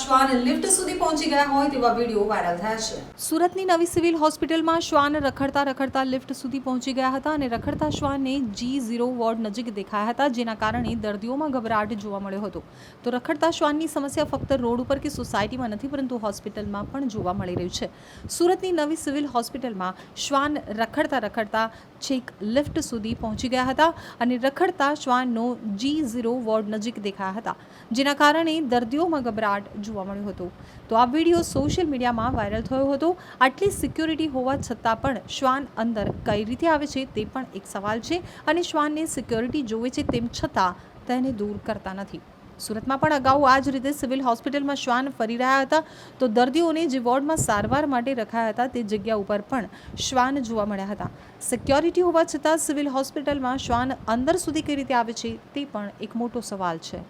શ્વાન લિફ્ટ સુધી પહોંચી ગયા હોય તેવા વીડિયો વાયરલ થયા છે. સુરતની નવી સિવિલ હોસ્પિટલમાં શ્વાન રખડતા રખડતા લિફ્ટ સુધી પહોંચી ગયા હતા અને રખડતા શ્વાનને જી ઝીરો વોર્ડ નજીક દેખાયા હતા, જેના કારણે દર્દીઓમાં ગભરાટ જોવા મળ્યો હતો. તો રખડતા શ્વાનની સમસ્યા ફક્ત રોડ ઉપર કે સોસાયટીમાં નથી, પરંતુ હોસ્પિટલમાં પણ જોવા મળી રહ્યું છે. સુરતની નવી સિવિલ હોસ્પિટલમાં શ્વાન રખડતા રખડતા છેક લિફ્ટ સુધી પહોંચી ગયા હતા અને રખડતા શ્વાનનો જી ઝીરો વોર્ડ નજીક દેખાયા હતા. જેના કારણે દર્દીઓમાં ગભરાટ જોવા મળ્યો હતો. તો આ વીડિયો સોશિયલ મીડિયામાં વાયરલ થયો હતો. આટલી સિક્યોરિટી હોવા છતાં પણ શ્વાન અંદર કઈ રીતે આવે છે તે પણ એક સવાલ છે અને શ્વાનને સિક્યોરિટી જોવે છે તેમ છતાં તેને દૂર કરતા નથી. સુરતમાં પણ અગાઉ આ જ રીતે સિવિલ હોસ્પિટલમાં શ્વાન ફરી રહ્યા હતા. તો દર્દીઓને જે વોર્ડમાં સારવાર માટે રખાયા હતા તે જગ્યા ઉપર પણ શ્વાન જોવા મળ્યા હતા. સિક્યોરિટી હોવા છતાં સિવિલ હોસ્પિટલમાં શ્વાન અંદર સુધી કઈ રીતે આવે છે તે પણ એક મોટો સવાલ છે.